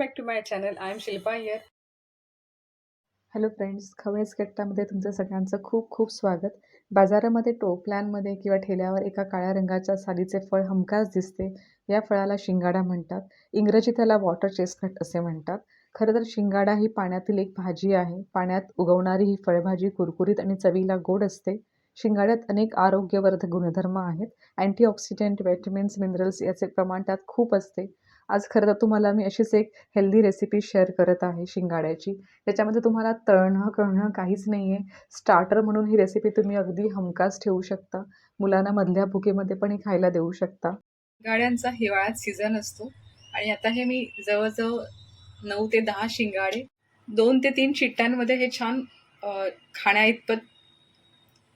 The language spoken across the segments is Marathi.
My channel I am Shilpa here hello friends खवय्याच कट्टामध्ये तुमचं सगळ्यांचं खूप खूप स्वागत. बाजारामध्ये टोपल्यांमध्ये किंवा ठेल्यावर एका काळ्या रंगाच्या सालीचे फळ हमखास दिसते या फळाला शिंगाडा म्हणतात. इंग्रजी त्याला वॉटर चेस्टनट असे म्हणतात. खरं तर शिंगाडा ही पाण्यातील एक भाजी आहे. पाण्यात उगवणारी ही फळभाजी कुरकुरीत आणि चवीला गोड असते. शिंगाड्यात अनेक आरोग्यवर्धक गुणधर्म आहेत. अँटीऑक्सिडंट व्हिटॅमिन्स मिनरल्स याचे प्रमाण त्यात खूप असते. आज खरं तर तुम्हाला मी अशीच एक हेल्दी रेसिपी शेअर करत आहे शिंगाड्याची. त्याच्यामध्ये तुम्हाला तळणं कळणं काहीच नाही आहे स्टार्टर म्हणून ही रेसिपी तुम्ही अगदी हमखास ठेवू शकता. मुलांना मधल्या भुकेमध्ये पण ही खायला देऊ शकता. गाड्यांचा हिवाळ्यात सीझन असतो. आणि आता हे मी जवळजवळ नऊ ते दहा शिंगाडे दोन ते तीन चिट्ट्यांमध्ये हे छान खाण्याइतपत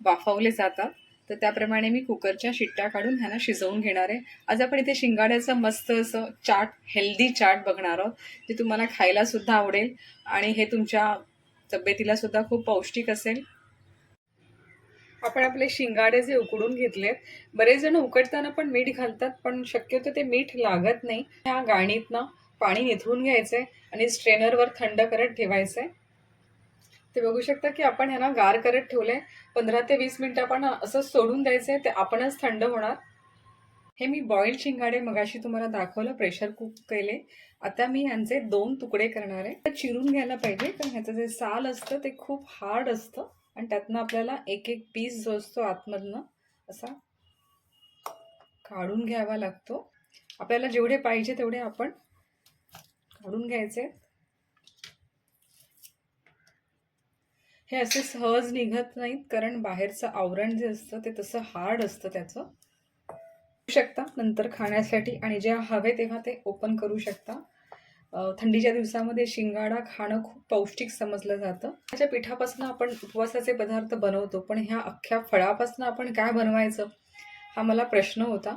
वाफवले जातात. तर त्याप्रमाणे मी कुकरच्या शिट्ट्या काढून ह्यांना शिजवून घेणार आहे. आज आपण इथे शिंगाड्याचं मस्त असं चाट हेल्दी चाट बघणार आहोत जे तुम्हाला खायला सुद्धा आवडेल आणि हे तुमच्या तब्येतीला सुद्धा खूप पौष्टिक असेल. आपण आपले शिंगाडे जे उकडून घेतलेत बरेच जण उकडताना पण मीठ घालतात पण शक्यतो ते मीठ लागत नाही. ह्या गाणीतनं पाणी निथळून घ्यायचंय आणि स्ट्रेनरवर थंड करत ठेवायचंय. ते बघू शकता की आपण ह्यांना गार करत ठेवलंय. पंधरा ते वीस मिनिटं आपण असं सोडून द्यायचंय ते आपणच थंड होणार. हे मी बॉईल शिंगाडे मगाशी तुम्हाला दाखवलं प्रेशर कुक केले. आता मी ह्यांचे दोन तुकडे करणार आहे. तर चिरून घ्यायला पाहिजे कारण ह्याचं जे साल असतं ते खूप हार्ड असतं. आणि त्यातनं आपल्याला एक एक पीस जो असतो आतमधनं असा काढून घ्यावा लागतो. आपल्याला जेवढे पाहिजे तेवढे आपण काढून घ्यायचे. हे असे सहज निघत नाहीत कारण बाहेरचं आवरण जे असतं ते तसं हार्ड असतं त्याचं. शकता नंतर खाण्यासाठी आणि जे हवे तेव्हा ते ओपन करू शकता. थंडीच्या दिवसामध्ये शिंगाडा खाणं खूप पौष्टिक समजलं जातं. त्याच्या पिठापासून आपण उपवासाचे पदार्थ बनवतो पण ह्या अख्ख्या फळापासून आपण काय बनवायचं? हा मला प्रश्न होता.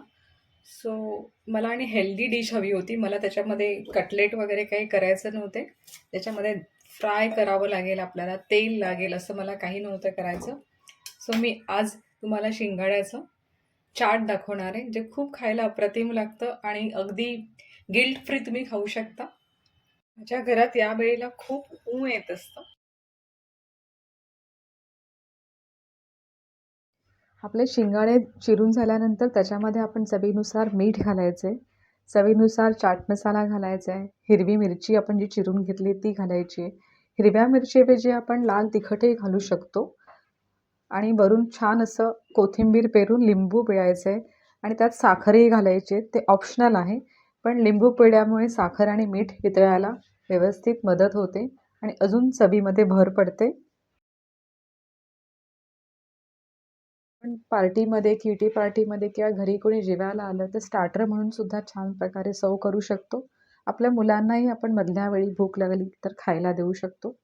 सो मला आणि हेल्दी डिश हवी होती. मला त्याच्यामध्ये कटलेट वगैरे काही करायचं नव्हते. त्याच्यामध्ये फ्राय करावं लागेल आपल्याला तेल लागेल असं मला काही नव्हतं करायचं. सो मी आज तुम्हाला शिंगाड्याचं चाट दाखवणार आहे जे खूप खायला अप्रतिम लागतं आणि अगदी गिल्ट फ्री तुम्ही खाऊ शकता. माझ्या घरात या वेळेला खूप ऊन येत असतं. आपले शिंगाडे चिरून झाल्यानंतर त्याच्यामध्ये आपण चवीनुसार मीठ घालायचे चवीनुसार चाट मसाला घालायचा आहे. हिरवी मिरची आपण जी चिरून घेतली ती घालायची आहे. हिरव्या मिरचीऐवजी आपण लाल तिखटही घालू शकतो. आणि वरून छान असं कोथिंबीर पेरून लिंबू पिळायचं आहे. आणि त्यात साखरही घालायची ते ऑप्शनल आहे. पण लिंबू पिळल्यामुळे साखर आणि मीठ वितळायला व्यवस्थित मदत होते. आणि अजून चवीमध्ये भर पडते. पार्टीमध्ये किटी पार्टीमध्ये किंवा घरी कोणी जेवायला आलं तर स्टार्टर म्हणून सुद्धा छान प्रकारे सर्व करू शकतो. आपल्या मुलांनाही आपण मधल्या वेळी भूक लागली तर खायला देऊ शकतो.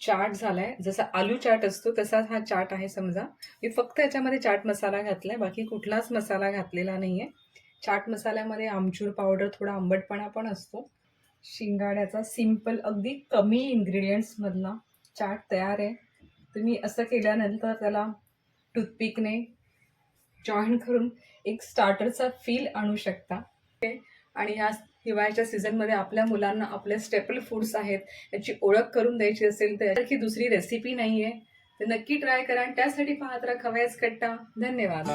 चाट झालाय. जसा आलू चाट असतो तसाच हा चाट आहे समजा. मी फक्त याच्यामध्ये चाट मसाला घातलाय बाकी कुठलाच मसाला घातलेला नाहीये. चाट मसाल्यामध्ये आमचूर पावडर थोडा आंबटपणा पण असतो. शिंगाड्याचा सिंपल अगदी कमी इन्ग्रेडियंट्समधला चाट तयार आहे. तुम्ही असं केल्यानंतर त्याला टूथपिकने जॉईन करून एक स्टार्टरचा फील आणू शकता. आणि ह्या हिवाळ्याच्या सीझनमध्ये आपल्या मुलांना आपले स्टेपल फूड्स आहेत याची ओळख करून द्यायची असेल तर की दुसरी रेसिपी नाही आहे तर नक्की ट्राय करा आणि त्यासाठी पाहत राहा खवयाच कट्टा. धन्यवाद.